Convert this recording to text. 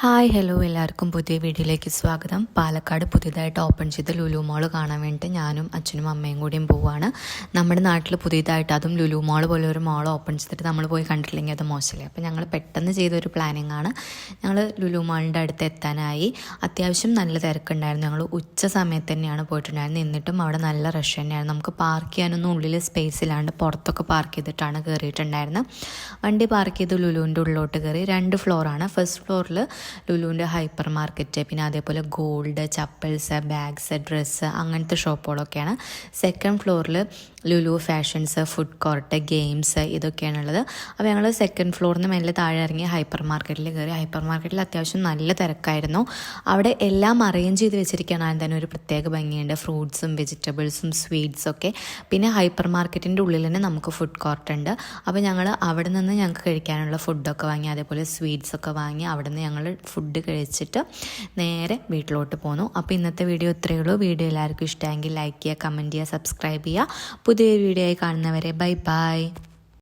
Hi hello. എല്ലാവർക്കും പുതിയ വീഡിയോയിലേക്ക് സ്വാഗതം. പാലക്കാട് പുതിയതായിട്ട് ഓപ്പൺ ചെയ്ത ലുലു മോൾ കാണാൻ വേണ്ടിയിട്ട് ഞാനും അച്ഛനും അമ്മയും കൂടിയും പോവാണ്. നമ്മുടെ നാട്ടിൽ പുതിയതായിട്ട് അതും ലുലു മോൾ പോലെ ഒരു മോൾ ഓപ്പൺ ചെയ്തിട്ട് നമ്മൾ പോയി കണ്ടിട്ടില്ലെങ്കിൽ അത് മോശമല്ലേ? അപ്പോൾ ഞങ്ങൾ പെട്ടെന്ന് ചെയ്തൊരു പ്ലാനിങ് ആണ്. ഞങ്ങൾ ലുലു മോളിന്റെ അടുത്ത് എത്താനായി. അത്യാവശ്യം നല്ല തിരക്കുണ്ടായിരുന്നു. ഞങ്ങൾ ഉച്ച സമയത്ത് തന്നെയാണ് പോയിട്ടുണ്ടായിരുന്നത്. എന്നിട്ടും അവിടെ നല്ല റഷ് തന്നെയായിരുന്നു. നമുക്ക് പാർക്ക് ചെയ്യാനൊന്നും ഉള്ളിൽ സ്പേസ് ഇല്ലാണ്ട് പുറത്തൊക്കെ പാർക്ക് ചെയ്തിട്ടാണ് കയറിയിട്ടുണ്ടായിരുന്നത് വണ്ടി പാർക്ക് ചെയ്ത് ലുലുവിന്റെ ഉള്ളിലോട്ട് കയറി രണ്ട് ഫ്ലോറാണ് ഫസ്റ്റ് ഫ്ലോറിൽ ലുലുവിന്റെ ഹൈപ്പർ മാർക്കറ്റ് പിന്നെ അതേപോലെ ഗോൾഡ് ചപ്പൽസ് ബാഗ്സ് ഡ്രസ്സ് അങ്ങനത്തെ ഷോപ്പുകളൊക്കെയാണ്. സെക്കൻഡ് ഫ്ലോറിൽ Lulu fashions food court games ഇതൊക്കെയാണുള്ളത്. അപ്പോൾ ഞങ്ങൾ സെക്കൻഡ് ഫ്ലോറിൽ നിന്ന് മെല്ലെ താഴെ ഇറങ്ങി ഹൈപ്പർ മാർക്കറ്റിൽ കയറി. ഹൈപ്പർ മാർക്കറ്റിൽ അത്യാവശ്യം നല്ല തിരക്കായിരുന്നു. അവിടെ എല്ലാം അറേഞ്ച് ചെയ്ത് വെച്ചിരിക്കുകയാണ്. തന്നെ ഒരു പ്രത്യേക ഭംഗിയുണ്ട്. ഫ്രൂട്ട്സും വെജിറ്റബിൾസും സ്വീറ്റ്സും ഒക്കെ. പിന്നെ ഹൈപ്പർ മാർക്കറ്റിന്റെ ഉള്ളിൽ തന്നെ നമുക്ക് ഫുഡ് കോർട്ട് ഉണ്ട്. അപ്പോൾ ഞങ്ങൾ അവിടെ നിന്ന് ഞങ്ങൾക്ക് കഴിക്കാനുള്ള ഫുഡൊക്കെ വാങ്ങി അതേപോലെ സ്വീറ്റ്സൊക്കെ വാങ്ങി അവിടെ നിന്ന് ഞങ്ങൾ ഫുഡ് കഴിച്ചിട്ട് നേരെ വീട്ടിലോട്ട് പോന്നു. അപ്പോൾ ഇന്നത്തെ വീഡിയോ ഇത്രയേ ഉള്ളൂ. വീഡിയോ എല്ലാവർക്കും ഇഷ്ടമെങ്കിൽ ലൈക്ക് ചെയ്യുക കമന്റ് ചെയ്യുക സബ്സ്ക്രൈബ് ചെയ്യുക. പുതിയൊരു വീഡിയോ ആയി കാണുന്നവരെ ബൈ ബൈ